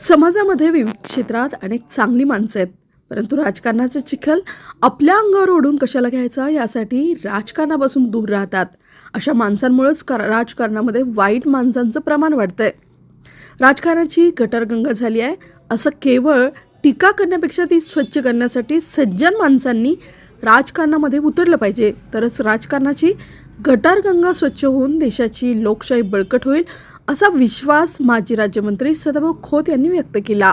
समाजामध्ये विविध क्षेत्रात अनेक चांगली माणसं आहेत. परंतु राजकारणाचं चिखल आपल्या अंगावर ओढून कशाला घ्यायचा? यासाठी राजकारणापासून दूर राहतात. अशा माणसांमुळेच राजकारणामध्ये वाईट माणसांचं प्रमाण वाढतंय. राजकारणाची गटारगंगा झाली आहे. असं केवळ टीका करण्यापेक्षा ती स्वच्छ करण्यासाठी सज्जन माणसांनी राजकारणामध्ये उतरलं पाहिजे. तरच राजकारणाची गटारगंगा स्वच्छ होऊन देशाची लोकशाही बळकट होईल. असा विश्वास माजी राज्यमंत्री सदाभाऊ खोत यांनी व्यक्त केला.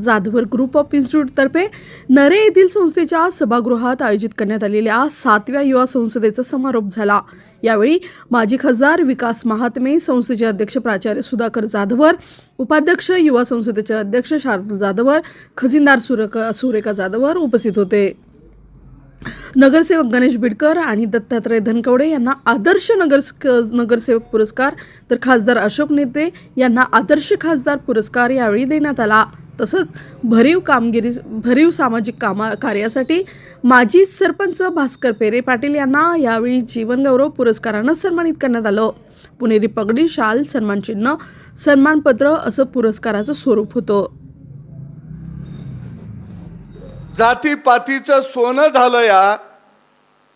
जाधवर ग्रुप ऑफ इन्स्टिट्यूटतर्फे नरे येथील संस्थेच्या सभागृहात आयोजित करण्यात आलेल्या सातव्या युवा संसदेचा समारोप झाला. यावेळी माजी खासदार विकास महात्मे संस्थेचे अध्यक्ष प्राचार्य सुधाकर जाधवर उपाध्यक्ष युवा संसदेचे अध्यक्ष शार्दूल जाधवर खजिनदार सुरेखा सुरेखा जाधवर उपस्थित होते. नगरसेवक गणेश बिडकर आणि दत्तात्रय धनकवडे यांना आदर्श नगर नगरसेवक पुरस्कार तर खासदार अशोक नेते यांना आदर्श खासदार पुरस्कार यावेळी देण्यात आला. तसंच भरीव कामगिरी भरीव सामाजिक कामा कार्यासाठी माजी सरपंच भास्कर पेरे पाटील यांना यावेळी जीवनगौरव पुरस्कारानं सन्मानित करण्यात आलं. पुणेरी पगडी शाल सन्मानचिन्ह सन्मानपत्र असं पुरस्काराचं स्वरूप होतं. जातीपातीचं सोनं झालं या.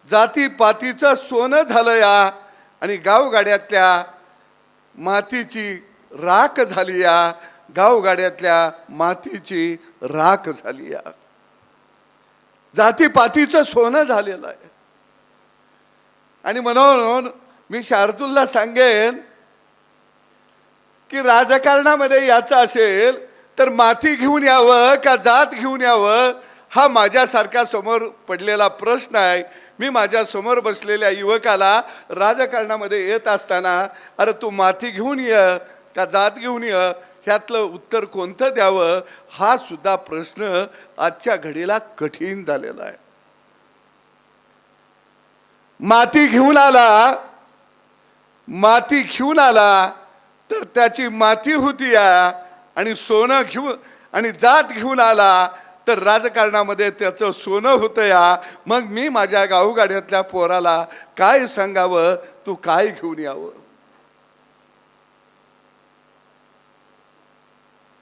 जातीपातीचं सोनं झालं या. आणि गावगाड्यातल्या मातीची राख झाली या. गावगाड्यातल्या मातीची राख झाली या. जातीपातीचं सोनं झालेलं आहे. आणि म्हणून मी शार्दूलला सांगेन की राजकारणामध्ये याचं असेल तर माती घेऊन यावं का जात घेऊन यावं? हा माझ्यासारख्या समोर पडलेला प्रश्न आहे. मी माझ्यासमोर बसलेल्या युवकाला राजकारणामध्ये येत असताना अरे तू माती घेऊन ये का जात घेऊन ये ह्यातलं उत्तर कोणतं द्यावं? हा सुद्धा प्रश्न आजच्या घडीला कठीण झालेला आहे. माती घेऊन आला माती घेऊन आला तर त्याची माती होती या. आणि सोनं घेऊन आणि जात घेऊन आला तर राजकारणामध्ये त्याचं सोनं होतं या. मग मी माझ्या गावगाड्यातल्या पोराला काय सांगावं? तू काय घेऊन यावं?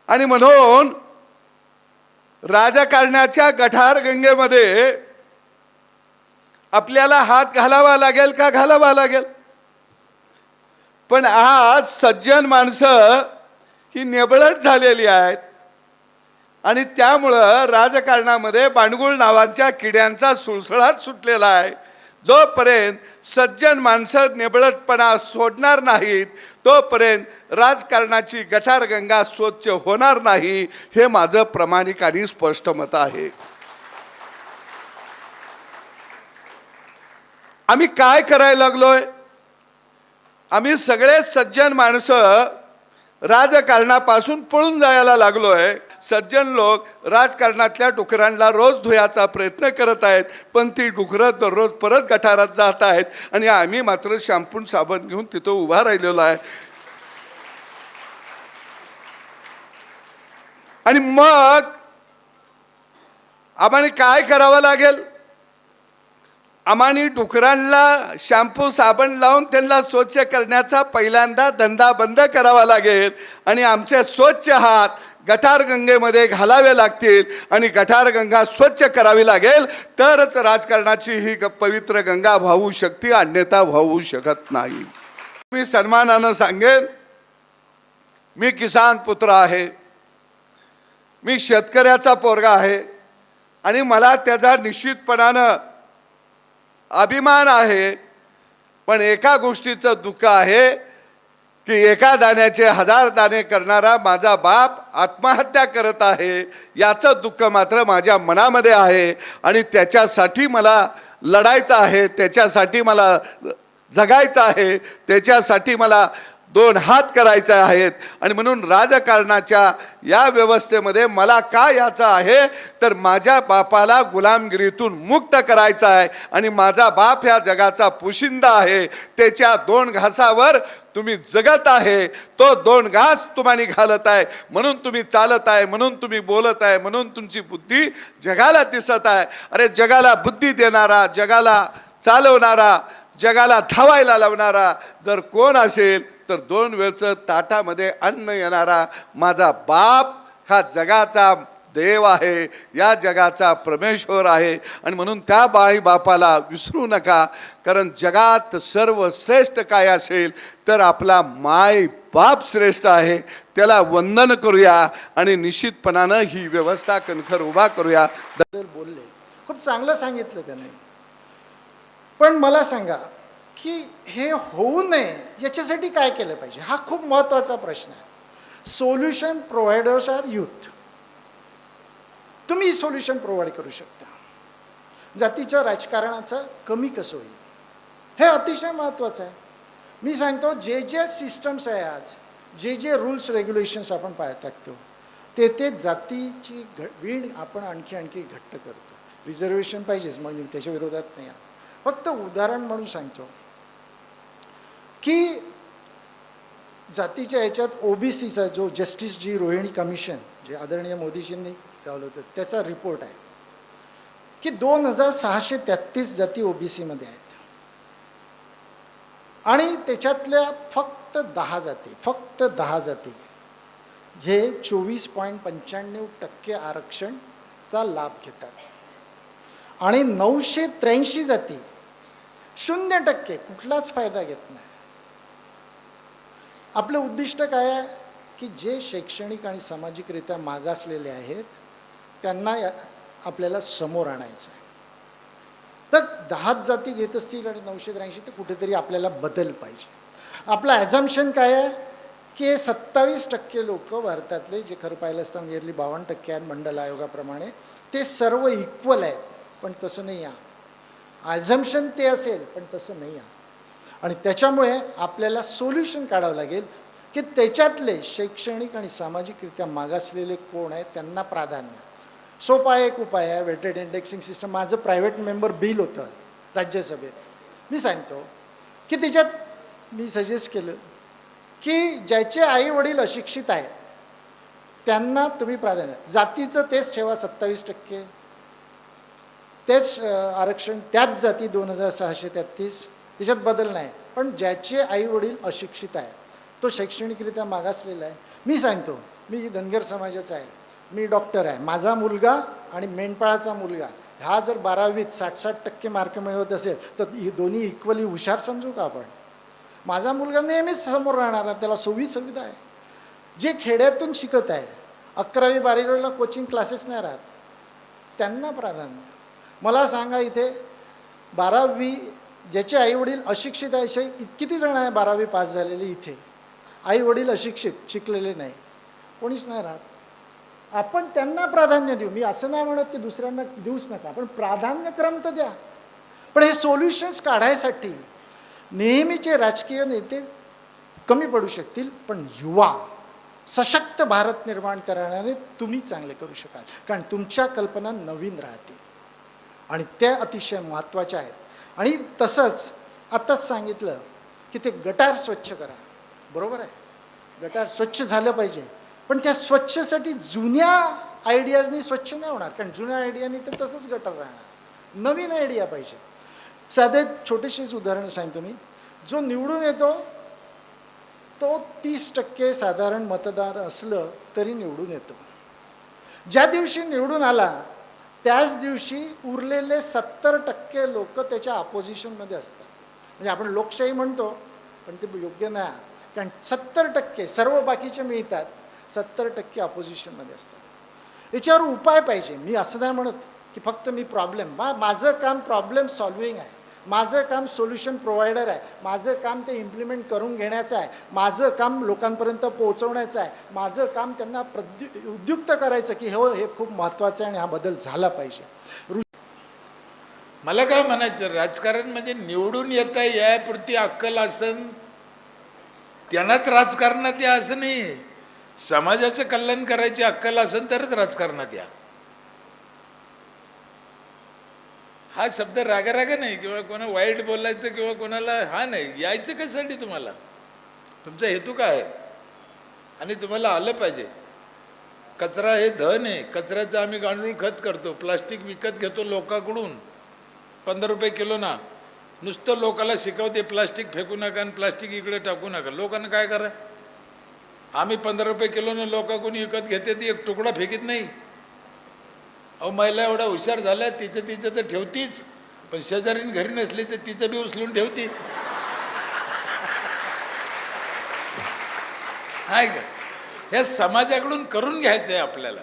आणि म्हणून राजकारणाच्या गठार गंगेमध्ये आपल्याला हात घालावा लागेल का घालावा लागेल? पण आज सज्जन माणसं ही नेबळट झालेली आहेत. आणि त्यामुळं राजकारणामध्ये बांडगुळ नावाच्या किड्यांचा सुळसुळाट सुटलेला आहे. जोपर्यंत सज्जन माणसं निबळटपणा सोडणार नाहीत तोपर्यंत राजकारणाची गटारगंगा स्वच्छ होणार नाही हे माझं प्रामाणिक आणि स्पष्ट मत आहे. आम्ही काय करायला लागलोय? आम्ही सगळे सज्जन माणसं राजकारणापासून पळून जायला लागलोय. सज्जन लोक राजकारणातल्या डुकरांना रोज धुयाचा प्रयत्न करत आहेत पण ती डुकरं दररोज परत गटारात जात आहेत आणि आम्ही मात्र शॅम्पून साबण घेऊन तिथं उभा राहिलेलो आहे. आणि मग आम्हाला काय करावं लागेल? आम्हाने डुकरांना शॅम्पू साबण लावून त्यांना स्वच्छ करण्याचा पहिल्यांदा धंदा बंद करावा लागेल आणि आमचे स्वच्छ हात गटारगंगेमध्ये घालावे लागतील आणि गटारगंगा स्वच्छ करावी लागेल तरच राजकारणाची ही पवित्र गंगा वाहू शकते अन्यथा वाहू शकत नाही. मी सन्मानानं सांगेन मी किसान पुत्र आहे मी शेतकऱ्याचा पोरगा आहे आणि मला त्याचा निश्चितपणानं अभिमान आहे पण एका गोष्टीचं दुःख आहे की एका दाण्याचे हजार दाणे करणारा माझा बाप आत्महत्या करत आहे याचं दुःख मात्र माझ्या मनामध्ये आहे आणि त्याच्यासाठी मला लढायचं आहे त्याच्यासाठी मला जगायचं आहे त्याच्यासाठी मला दोन हात करायचे आहेत. आणि म्हणून राजकारणाच्या या व्यवस्थेमध्ये मला काय याचं आहे? तर माझ्या बापाला गुलामगिरीतून मुक्त करायचं आहे. आणि माझा बाप ह्या जगाचा पुशिंदा आहे. त्याच्या दोन घासावर तुम्ही जगत आहे. तो दोन घास तुम्हाला घालत आहे. म्हणून तुम्ही चालत आहे. म्हणून तुम्ही बोलत आहे. म्हणून तुमची बुद्धी जगाला दिसत आहे. अरे जगाला बुद्धी देणारा जगाला चालवणारा जगाला धावायला लावणारा जर कोण असेल तर दोन वेळचं ताटामध्ये अन्न येणारा माझा बाप हा जगाचा देव आहे या जगाचा परमेश्वर आहे. आणि म्हणून त्या बाई बापाला विसरू नका कारण जगात सर्वश्रेष्ठ काय असेल तर आपला माय बाप श्रेष्ठ आहे. त्याला वंदन करूया आणि निश्चितपणानं ही व्यवस्था कणखर उभा करूया. बोलले. खूप चांगलं सांगितलं त्याने. पण मला सांगा की हे होऊ नये याच्यासाठी काय केलं पाहिजे? हा खूप महत्त्वाचा प्रश्न आहे. सोल्युशन प्रोव्हायडर्स आर यूथ तुम्ही सोल्युशन प्रोव्हाइड करू शकता. जातीच्या राजकारणाचं कमी कसं होईल? हे अतिशय महत्त्वाचं आहे. मी सांगतो जे जे सिस्टम्स आहे आज जे जे रूल्स रेग्युलेशन्स आपण पाय टाकतो ते ते जातीची घ वीण आपण आणखी आणखी घट्ट करतो. रिझर्वेशन पाहिजेच मग त्याच्या विरोधात नाही आहे. फक्त उदाहरण म्हणून सांगतो. की जातीच्या ह्याच्यात ओबीसीचा जो जस्टिस जी रोहिणी कमिशन जे आदरणीय मोदीजींनी लावलं होतं त्याचा रिपोर्ट आहे. की दोन हजार सहाशे तेहतीस जाती ओबीसीमध्ये आहेत. आणि त्याच्यातल्या फक्त दहा जाती फक्त दहा जाती हे चोवीस पॉईंट पंच्याण्णव टक्के आरक्षणचा लाभ घेतात. आणि नऊशे त्र्याऐंशी जाती शून्य टक्के कुठलाच फायदा घेत नाही. आपलं उद्दिष्ट काय आहे? की जे शैक्षणिक आणि सामाजिकरित्या मागासलेले आहेत त्यांना आपल्याला समोर आणायचं आहे. तर दहाच जाती घेत असतील आणि नऊशे त्र्याऐंशी तर कुठेतरी आपल्याला बदल पाहिजे. आपलं ॲझम्शन काय आहे? की सत्तावीस टक्के लोक भारतातले जे खरं पाहिलं असताना नियरली बावन्न टक्के आहेत मंडल आयोगाप्रमाणे ते सर्व इक्वल आहेत. पण तसं नाही आहे. ॲझम्शन ते असेल पण तसं नाही आहे. आणि त्याच्यामुळे आपल्याला सोल्युशन काढावं लागेल की त्याच्यातले शैक्षणिक आणि सामाजिकरित्या मागासलेले कोण आहेत त्यांना प्राधान्य. सोपा एक उपाय आहे वेटेड इंडेक्सिंग सिस्टम माझं प्रायव्हेट मेंबर बिल होतं राज्यसभेत. मी सांगतो की त्याच्यात मी सजेस्ट केलं की ज्याचे आई वडील अशिक्षित आहे त्यांना तुम्ही प्राधान्य जातीचं तेच ठेवा सत्तावीस टक्के. तेच आरक्षण त्याच जाती दोन हजार सहाशे तेहतीस त्याच्यात बदल नाही. पण ज्याचे आई वडील अशिक्षित आहे तो शैक्षणिकरित्या मागासलेला आहे. मी सांगतो मी धनगर समाजाचा आहे. मी डॉक्टर आहे. माझा मुलगा आणि मेंढपाळाचा मुलगा. हा जर बारावीत साठ साठ टक्के मार्क मिळवत असेल तर ही दोन्ही इक्वली हुशार समजू का आपण? माझा मुलगा नेहमीच समोर राहणार त्याला सोयी सुविधा आहे. जे खेड्यातून शिकत आहे अकरावी बारावीला कोचिंग क्लासेस नाही राहत. त्यांना प्राधान्य. मला सांगा इथे बारावी ज्याचे आईवडील अशिक्षित आहे असे इत- किती जण आहे बारावी पास झालेले इथे? आईवडील अशिक्षित शिकलेले नाही. कोणीच नाही राहत. आपण त्यांना प्राधान्य देऊ. मी असं नाही म्हणत की दुसऱ्यांना देऊच नका पण प्राधान्यक्रम तर द्या. पण हे सोल्युशन्स काढायसाठी नेहमीचे राजकीय नेते कमी पडू शकतील पण युवा सशक्त भारत निर्माण करणारे तुम्ही चांगले करू शकाल. कारण तुमच्या कल्पना नवीन राहतील. आणि त्या अतिशय महत्त्वाच्या आहेत. आणि तसंच आत्ताच सांगितलं की ते गटार स्वच्छ करा. बरोबर आहे? गटार स्वच्छ झालं पाहिजे. पण त्या स्वच्छसाठी जुन्या आयडियाजनी स्वच्छ नाही होणार. कारण जुन्या आयडियानी तर तसंच गटार राहणार. नवीन आयडिया पाहिजे. साधे छोटेशीच उदाहरण सांगतो मी. जो निवडून येतो तो तीस टक्के साधारण मतदार असलं तरी निवडून येतो. ज्या दिवशी निवडून आला त्याच दिवशी उरलेले सत्तर टक्के लोक त्याच्या अपोजिशनमध्ये असतात. म्हणजे आपण लोकशाही म्हणतो पण ते योग्य नाही. कारण सत्तर टक्के सर्व बाकीचे मिळतात सत्तर टक्के अपोजिशनमध्ये असतात. याच्यावर उपाय पाहिजे. मी असं नाही म्हणत की फक्त मी प्रॉब्लेम मा माझं काम प्रॉब्लेम सॉल्विंग आहे. माझं काम सोल्युशन प्रोव्हायडर आहे. माझं काम ते इम्प्लिमेंट करून घेण्याचं आहे. माझं काम लोकांपर्यंत पोहोचवण्याचं आहे. माझं काम त्यांना प्रद्यु उद्युक्त करायचं की हो हे खूप महत्त्वाचं आहे आणि हा बदल झाला पाहिजे. मला काय म्हणायचं राजकारण म्हणजे निवडून येता यापुरती अक्कल असन? त्यांनाच राजकारणात या असं नाही. समाजाचं कल्याण करायची अक्कल असेल तरच राजकारणात या. हा शब्द रागारागा नाही किंवा कोणा वाईट बोलायचं किंवा कोणाला हा नाही. यायचं कशासाठी तुम्हाला? तुमचा हेतू काय आहे? आणि तुम्हाला आलं पाहिजे. कचरा हे धन आहे. कचऱ्याचं आम्ही गांडूळ खत करतो. प्लास्टिक विकत घेतो लोकांकडून. पंधरा रुपये किलो ना. नुसतं लोकाला शिकवते प्लास्टिक फेकू नका आणि प्लास्टिक इकडे टाकू नका. लोकांना काय करा? आम्ही पंधरा रुपये किलोनं लोकांकडून विकत घेते ती एक तुकडा फेकीत नाही. अहो महिला एवढा हुशार झाल्या तिचं तिचं तर ठेवतीच. पण शेजारीन घरी नसली तर तिचं बी उचलून ठेवती. आहे का? हे समाजाकडून करून घ्यायचं आहे आपल्याला.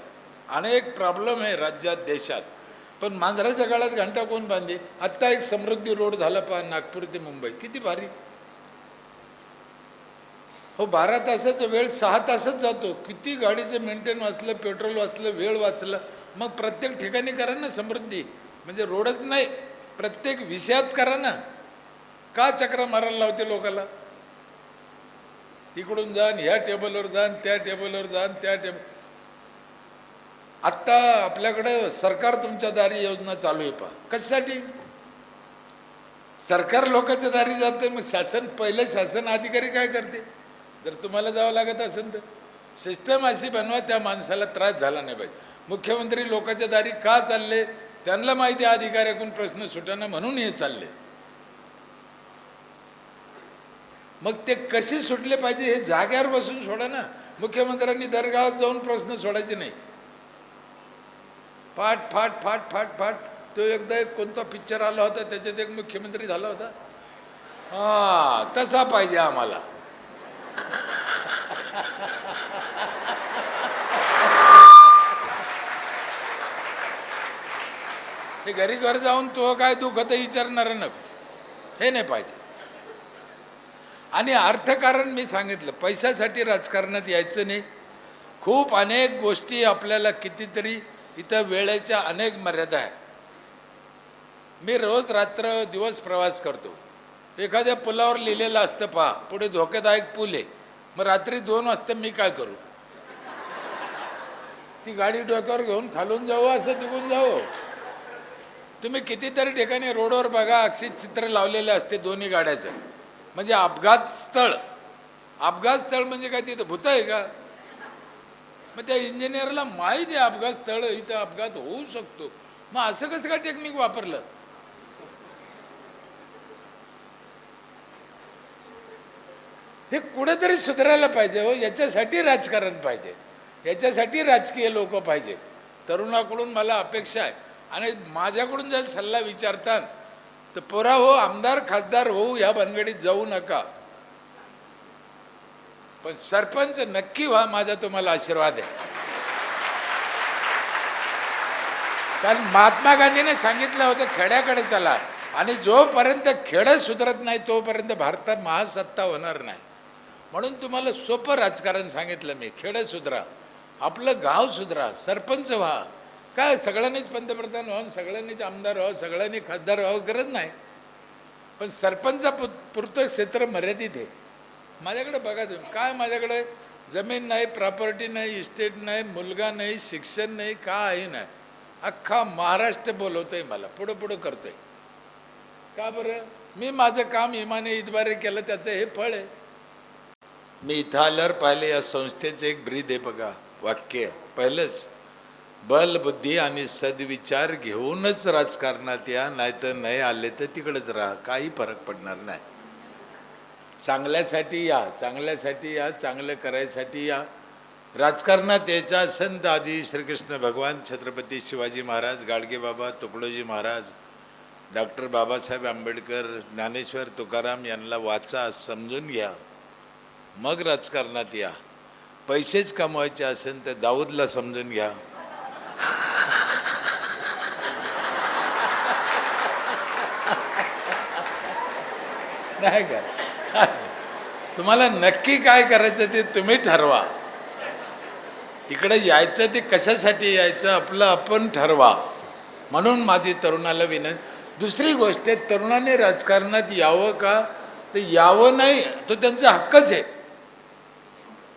आणि एक प्रॉब्लेम आहे राज्यात देशात. पण मांजराच्या काळात घंटा कोण बांधे? आत्ता एक समृद्धी रोड झाला पहा नागपूर ते मुंबई. किती भारी. हो बारा तासाचा वेळ सहा तासच जातो. किती गाडीचं मेंटेन वाचलं पेट्रोल वाचलं वेळ वाचलं. मग प्रत्येक ठिकाणी करा ना समृद्धी. म्हणजे रोडच नाही प्रत्येक विषयात करा ना. का चक्र मारायला लावते लोकाला? इकडून जाण ह्या टेबलवर जाण त्या टेबलवर जाण त्या टेबल आत्ता आपल्याकडे सरकार तुमच्या दारी योजना चालू आहे पहा. कशासाठी? सरकार लोकांच्या दारी जाते मग शासन पहिले शासन अधिकारी काय करते? जर तुम्हाला जावं लागत असेल तर. सिस्टम अशी बनवा त्या माणसाला त्रास झाला नाही पाहिजे. मुख्यमंत्री लोकांच्या दारी का चालले? त्यांना माहिती अधिकाऱ्याकडून प्रश्न सुटाना म्हणून हे चालले. मग ते कसे सुटले पाहिजे हे जाग्यावर बसून सोडा ना. मुख्यमंत्र्यांनी दरगावात जाऊन प्रश्न सोडायचे नाही. फाट फाट फाट फाट फाट. तो एकदा एक कोणता पिक्चर आला होता त्याच्यात एक मुख्यमंत्री झाला होता. हा तसा पाहिजे आम्हाला. हे घरी घर जाऊन तो काय दुखत विचारणार नको. हे नाही पाहिजे. आणि अर्थकारण मी सांगितलं पैशासाठी राजकारणात यायचं नाही. खूप अनेक गोष्टी आपल्याला कितीतरी इथं वेळेच्या अनेक मर्यादा आहे मी रोज रात्र दिवस प्रवास करतो. एखाद्या पुलावर लिहिलेलं असतं पहा पुढे धोकेदायक पूल आहे. मग रात्री दोन वाजता मी काय करू? ती गाडी डोक्यावर घेऊन खालून जाऊ असं तिकून जाऊ. तुम्ही कितीतरी ठिकाणी रोडवर बघा अक्षित चित्र लावलेले असते दोन्ही गाड्याचं. म्हणजे अपघात स्थळ. अपघात स्थळ म्हणजे काय तिथं भूत आहे का? मग त्या इंजिनियरला माहीत आहे अपघात स्थळ इथं अपघात होऊ शकतो. मग असं कसं काय टेक्निक वापरलं? हे कुठेतरी सुधारायला पाहिजे हो याच्यासाठी राजकारण पाहिजे. याच्यासाठी राजकीय लोक पाहिजे. तरुणाकडून मला अपेक्षा आहे. आणि माझ्याकडून जर सल्ला विचारतात तर पोरा हो आमदार खासदार होऊ या भानगडीत जाऊ नका. पण सरपंच नक्की व्हा माझा तुम्हाला आशीर्वाद आहे. कारण महात्मा गांधीने सांगितलं होतं खेड्याकडे चला. आणि जोपर्यंत खेडं सुधरत नाही तोपर्यंत भारतात महासत्ता होणार नाही. म्हणून तुम्हाला सोपं राजकारण सांगितलं मी. खेडं सुधरा. आपलं गाव सुधरा. सरपंच व्हा. काय सगळ्यांनीच पंतप्रधान व्हावं सगळ्यांनीच आमदार व्हावं सगळ्यांनी खासदार व्हावं गरज नाही. पण सरपंचा पु पुरतं क्षेत्र मर्यादित आहे. माझ्याकडे बघा तुम्ही काय माझ्याकडे? जमीन नाही प्रॉपर्टी नाही इस्टेट नाही मुलगा नाही शिक्षण नाही काही नाही. अख्खा महाराष्ट्र बोलवतोय मला पुढं पुढं करतोय. का बरं? मी माझं काम इमाने इतबारे केलं त्याचं हे फळ आहे. मी इथं आल्यावर पाहिले या संस्थेचं एक ब्रीद आहे बघा वाक्य पहिलंच बल बुद्धी आणि सद्विचार घेऊनच राजकारणात या नाहीतर नाही आले तर तिकडंच राहा. काही फरक पडणार नाही. चांगल्यासाठी या चांगल्यासाठी या चांगलं करायसाठी या. राजकारणात यायचा संत आदी श्रीकृष्ण भगवान छत्रपती शिवाजी महाराज गाडगेबाबा तुकडोजी महाराज डॉक्टर बाबासाहेब आंबेडकर ज्ञानेश्वर तुकाराम यांना वाचा समजून घ्या. मग राजकारणात या. पैसेच कमवायचे असेल तर दाऊदला समजून घ्या. नाही का? तुम्हाला नक्की काय करायचं ते तुम्ही ठरवा. इकडे यायचं ते कशासाठी यायचं आपलं आपण ठरवा. म्हणून माझी तरुणाला विनंती दुसरी गोष्ट तरुणाने राजकारणात यावं का? ते यावं नाही तो त्यांचा हक्कच आहे.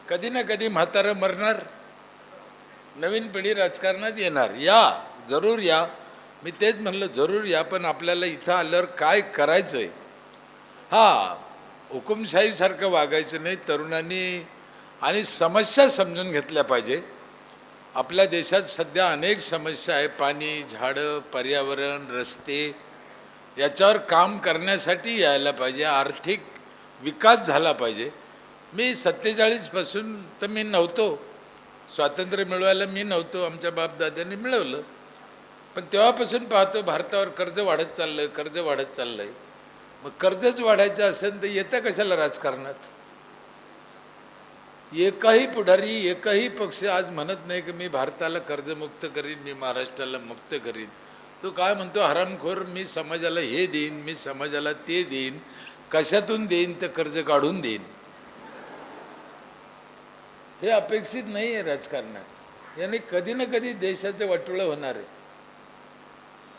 कधी ना कधी म्हातारं मरणार. नवीन पिढी राजकारणात येणार. या जरूर या. मी तेच म्हणलं जरूर या पण आपल्याला इथं आल्यावर काय करायचं आहे हा हुकुमशाहीसारखं वागायचं नाही तरुणांनी आणि समस्या समजून घेतल्या पाहिजे. आपल्या देशात सध्या अनेक समस्या आहे. पाणी झाडं पर्यावरण रस्ते याच्यावर काम करण्यासाठी यायला पाहिजे. आर्थिक विकास झाला पाहिजे. मी सत्तेचाळीसपासून तर मी नव्हतो. स्वातंत्र्य मिळवायला मी नव्हतो आमच्या बापदाद्यांनी मिळवलं. पण तेव्हापासून पाहतो भारतावर कर्ज वाढत चाललं कर्ज वाढत चाललंय. मग कर्जच वाढायचं असेल तर येतं कशाला राजकारणात? एकही पुढारी एकही पक्ष आज म्हणत नाही की मी भारताला कर्जमुक्त करीन मी महाराष्ट्राला मुक्त करीन. तो काय म्हणतो हरामखोर मी समाजाला हे देईन मी समाजाला ते देईन कशातून देईन तर कर्ज काढून देईन. हे अपेक्षित नाही आहे राजकारणात. याने कधी ना कधी देशाचं वाटोळं होणार आहे.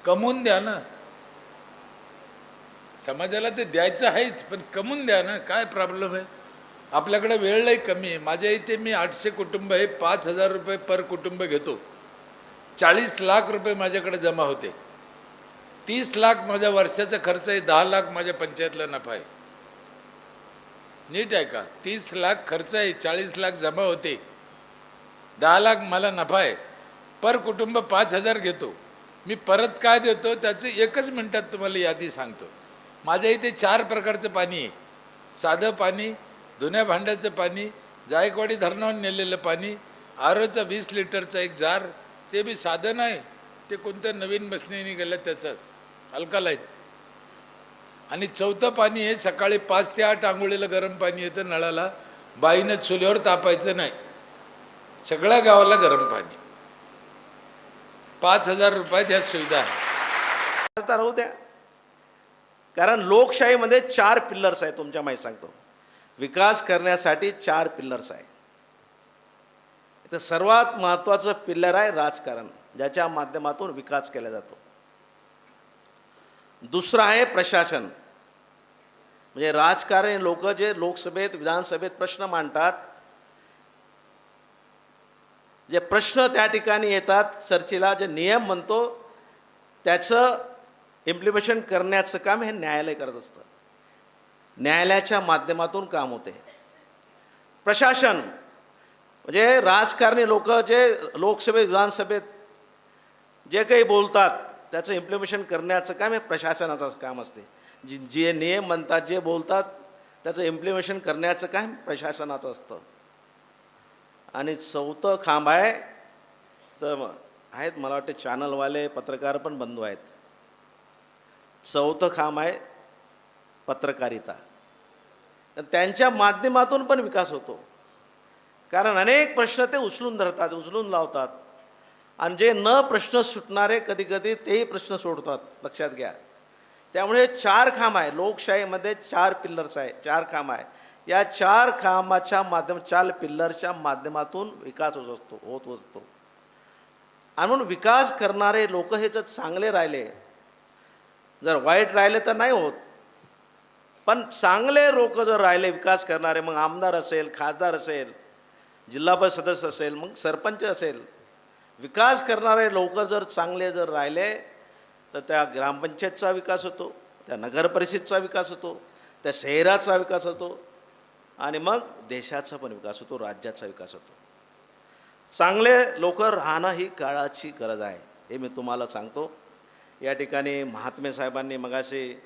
कमवून द्या ना. समाजाला ते द्यायचं आहेच पण कमवून द्या ना. काय प्रॉब्लेम आहे? आपल्याकडे वेळ लई कमी आहे. माझ्या इथे मी आठशे कुटुंब हे पाच हजार रुपये पर कुटुंब घेतो. चाळीस लाख रुपये माझ्याकडे जमा होते. तीस लाख माझ्या वर्षाचा खर्च आहे दहा लाख माझ्या पंचायतला नफा आहे. नीट आहे का? तीस लाख खर्च आहे चाळीस लाख जमा होते. दहा लाख मला नफा आहे. पर कुटुंब पाच हजार घेतो. मी परत काय देतो त्याचं एकच मिनटात तुम्हाला यादी सांगतो. माझ्या इथे चार प्रकारचं पाणी आहे. साधं पाणी धुण्या भांड्याचं पाणी जायकवाडी धरणावर नेलेलं पाणी आरोचं वीस लिटरचा एक जार ते बी साधं नाही. ते कोणत्या नवीन मशनी गेलं त्याचं. अल्कालाईत आणि चौथं पाणी आहे सकाळी पाच ते आठ आंघोळीला गरम पाणी येतं नळाला. बाईनं चुलीवर तापायचं नाही. सगळ्या गावाला गरम पाणी. पाच हजार रुपयात ह्या सुविधा आहे. राहू द्या. कारण लोकशाहीमध्ये चार पिल्लर्स आहे तुमच्या माहिती सांगतो. विकास करण्यासाठी चार पिल्लर्स आहे इथं सर्वात महत्त्वाचं पिल्लर आहे राजकारण ज्याच्या माध्यमातून विकास केला जातो. दुसरं आहे प्रशासन. म्हणजे राजकारणी लोक जे लोकसभेत विधानसभेत प्रश्न मांडतात जे प्रश्न त्या ठिकाणी येतात चर्चेला जे नियम म्हणतो त्याचं इम्प्लिमेशन करण्याचं काम हे न्यायालय करत असतं. न्यायालयाच्या माध्यमातून काम होते. प्रशासन म्हणजे राजकारणी लोक जे लोकसभेत विधानसभेत जे काही बोलतात त्याचं इम्प्लिमेशन करण्याचं काम हे प्रशासनाचं काम असते. जी जे नियम म्हणतात जे बोलतात त्याचं इम्प्लिमेशन करण्याचं काम प्रशासनाचं असतं. आणि चौथं खांब आहे तर आहेत मला वाटते चॅनलवाले पत्रकार पण बंधू आहेत. चौथं खांब आहे पत्रकारिता. त्यांच्या माध्यमातून पण विकास होतो. कारण अनेक प्रश्न ते उचलून धरतात उचलून लावतात. आणि जे न प्रश्न सुटणारे कधी कधी तेही प्रश्न सोडतात लक्षात घ्या. त्यामुळे चार खांब आहे लोकशाहीमध्ये चार पिल्लर्स आहे चार खांब आहे. या चार खांबाच्या माध्यम चार पिल्लरच्या माध्यमातून विकास होत असतो होत असतो. आणि म्हणून विकास करणारे लोक हे जर चांगले राहिले जर वाईट राहिले तर नाही होत. पण चांगले लोक जर राहिले विकास करणारे मग आमदार असेल खासदार असेल जिल्हा परिषद सदस्य असेल मग सरपंच असेल विकास करणारे लोक जर चांगले जर राहिले तर त्या ग्रामपंचायतचा विकास होतो त्या नगरपरिषदचा विकास होतो त्या शहराचा विकास होतो आणि मग देशाचा पण विकास होतो राज्याचा विकास होतो. चांगले लोक राहणं ही काळाची गरज आहे हे मी तुम्हाला सांगतो. या ठिकाणी महात्मे साहेबांनी मगाशी